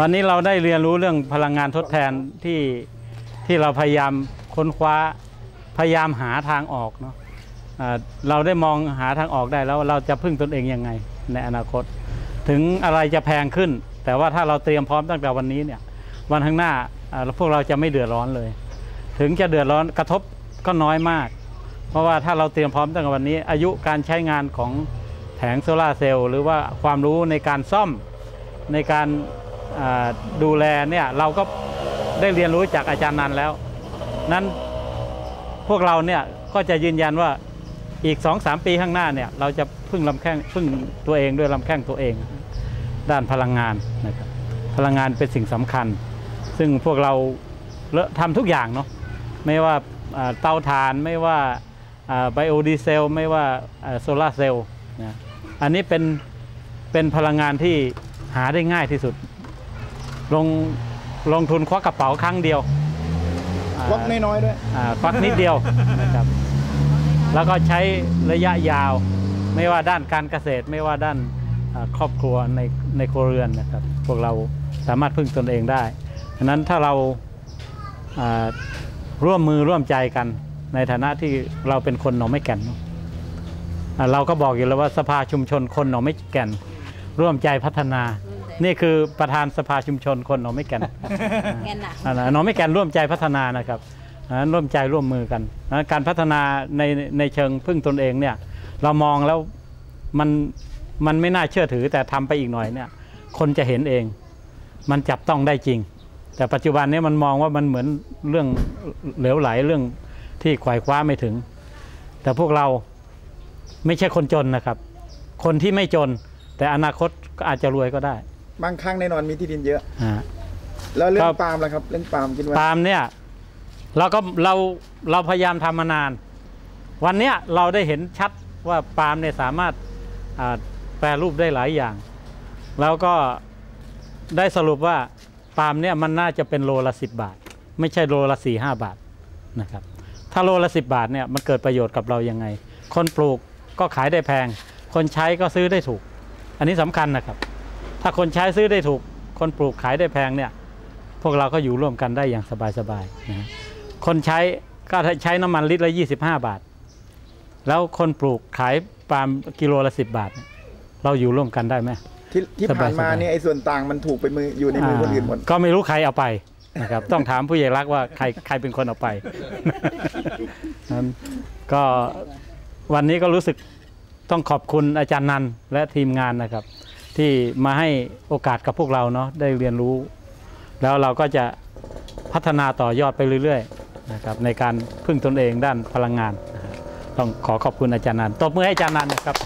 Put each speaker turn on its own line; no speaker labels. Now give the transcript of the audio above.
วันนี้เราได้เรียนรู้เรื่องพลังงานทดแทนที่ที่เราพยายามค้นคว้าพยายามหาทางออกเนาะเราได้มองหาทางออกได้แล้วเราจะพึ่งตนเองยังไงในอนาคต ถึงอะไรจะแพงขึ้น แต่ว่าถ้าเราเตรียมพร้อมตั้งแต่วันนี้เนี่ยวันข้างหน้าอ่าพวกเราจะไม่เดือดร้อนเลย ถึงจะเดือดร้อนกระทบก็น้อยมาก เพราะว่าถ้าเราเตรียมพร้อมตั้งแต่วันนี้ อายุการใช้งานของแผงโซลาร์เซลล์หรือว่าความรู้ในการซ่อมในการ ดูแลเนี่ยเราก็ได้เรียนรู้จากอาจารย์นันแล้ว นั้นพวกเราเนี่ยก็จะยืนยันว่าอีก 2-3 ปีข้างหน้าเนี่ยเราจะพึ่งลำแข้งพึ่งตัวเองด้วยลำแข้งตัวเอง ด้านพลังงานนะครับพลังงานเป็นสิ่งสำคัญ ซึ่งพวกเราเลอะทำทุกอย่างเนาะไม่ว่าอ่าเตาถ่านไม่ว่าไบโอดีเซลไม่ว่าโซลาร์เซลล์นะอันนี้เป็นเป็นพลังงานที่หาได้ง่ายที่สุด ลงลงทุนควักกระเป๋าครั้งเดียวอ่า
วักน้อยๆด้วย
อ่าควักนิดเดียวนะครับแล้วก็ใช้ระยะยาว ไม่ว่าด้านการเกษตรไม่ว่าด้านอ่าครอบครัวในในครัวเรือนนะครับ พวกเราสามารถพึ่งตนเองได้ดังนั้นถ้าเราอ่าร่วมมือร่วมใจกัน ในฐานะที่เราเป็นคนหนองไม่แก่นเนอะอ่าเราก็บอกอยู่แล้วว่าสภาชุมชนคนหนองไม่แก่น ร่วมใจพัฒนา นี่คือประธานสภาชุมชนคนหนองไม่แก่น
แกนน่ะ
อ่าน้องไม่แกนร่วมใจพัฒนานะครับอ่าร่วมใจร่วมมือกันนะการพัฒนาในในเชิงพึ่งตนเองเนี่ยเรามองแล้วมันมันไม่น่าเชื่อถือแต่ทำไปอีกหน่อยเนี่ยคนจะเห็นเอง มันจับต้องได้จริง แต่ปัจจุบันเนี้มันมองว่ามันเหมือนเรื่องเหลวไหลเรื่องที่ขวายคว้าไม่ถึง แต่พวกเราไม่ใช่คนจนนะครับ คนที่ไม่จน แต่อนาคตก็อาจจะรวยก็ได้
บางครั้งแน่นอนมีที่ดินเยอะ
อ่า
แล้วเรื่อ
ครั
ง
บ
ปาล์มล่ะครับ เรื่องปาล์มคิดว่า
ปาล์มเนี่ยเราก็เราเราพยายามทำมานาน วันเนี้ยเราได้เห็นชัดว่าปาล์มเนี่ยสามารถอ่าแปรรูปได้หลายอย่าง แล้วก็ได้สรุปว่าปาล์มเนี่ยมันน่าจะเป็นโลละสิบบาท ไม่ใช่โลละสี่ห้าบาทนะครับ ถ้าโลละสิบบาทเนี่ยมันเกิดประโยชน์กับเรายังไง คนปลูกก็ขายได้แพง คนใช้ก็ซื้อได้ถูก อันนี้สำคัญนะครับ ถ้าคนใช้ซื้อได้ถูก คนปลูกขายได้แพงเนี่ย พวกเราก็อยู่ร่วมกันได้อย่างสบายๆนะฮะคนใช้ก็ใช้น้ำมันลิตรละ 25 บาท แล้วคนปลูกขายปาล์มกิโลละ 10 บาทเนี่ยเราอยู่ร่วมกันได้ไหม
ที่ที่
สบา
ผ่ายนมา
สบาย
เนี่ยไอ้ส่วนต่างมันถูกไปมืออยู่ในมือคนอื่นหมด
ก็ไม่รู้ใครเอาไปนะครับต้องถามผู้ใหญ่รักว่าใครใครเป็นคนเอาไปนั้นก็วันนี้ก็รู้สึกต้องขอบคุณอาจารย์นันและทีมงานนะครับ ที่มาให้โอกาสกับพวกเราเนาะได้เรียนรู้ แล้วเราก็จะพัฒนาต่อยอดไปเรื่อยๆนะครับในการพึ่งตนเองด้านพลังงาน ต้องขอขอบคุณอาจารย์นันตบมือให้อาจารย์นันนะครับ